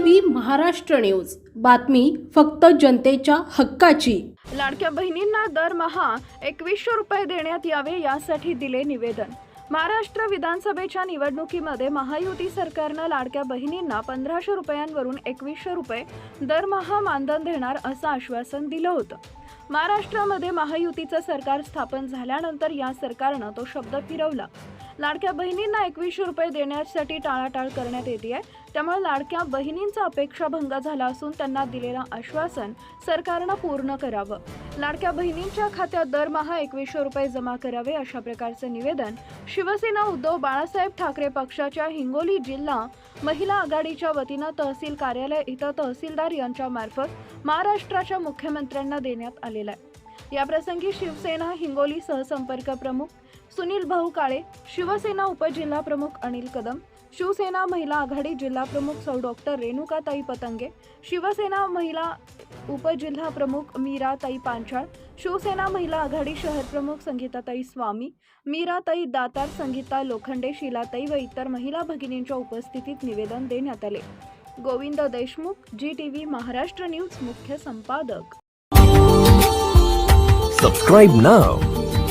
V Maharashtra news. बातमी फक्त जनतेच्या हक्काची. लाडक्या बहिणींना दरमहा एकवीसशे रुपये देण्यात यावे यासाठी दिले निवेदन. महाराष्ट्र विधानसभेच्या निवडणुकीमध्ये महायुती सरकारनं लाडक्या बहिणींना पंधराशे रुपयांवरून एकवीसशे रुपये दरमहा मानधन देणार असं आश्वासन दिलं होतं. महाराष्ट्रामध्ये महायुतीचं सरकार स्थापन झाल्यानंतर या सरकारनं तो शब्द फिरवला. लाडक्या बहिणींना एकवीसशे रुपये देण्यासाठी टाळाटाळ करण्यात येते आहे. त्यामुळे लाडक्या बहिणींचा अपेक्षाभंग झाला असून त्यांना दिलेलं आश्वासन सरकारनं पूर्ण करावं. लाडक्या बहिणींच्या खात्यात दरमहा एकवीसशे रुपये जमा करावे अशा प्रकारचं निवेदन शिवसेना उद्धव बाळासाहेब ठाकरे पक्षाच्या हिंगोली जिल्हा महिला आघाडीच्या वतीनं तहसील कार्यालय इथं तहसीलदार यांच्या मार्फत महाराष्ट्राच्या मुख्यमंत्र्यांना देण्यात आलेला आहे. याप्रसंगी शिवसेना हिंगोली सहसंपर्क प्रमुख सुनील भाऊ काळे शिवसेना उपजिल्हा प्रमुख अनिल कदम शिवसेना महिला आघाडी जिल्हा प्रमुख सौ डॉक्टर रेणुकाताई पतंगे शिवसेना महिला उपजिल्हा प्रमुख मीराताई पांचाळ शिवसेना महिला आघाडी शहर प्रमुख संगीताताई स्वामी मीराताई दातार संगीता लोखंडे शिलाताई व इतर महिला भगिनींच्या उपस्थितीत निवेदन देण्यात आले. Govind Deshmukh G T V Maharashtra news मुख्य संपादक. सबस्क्राईब नाव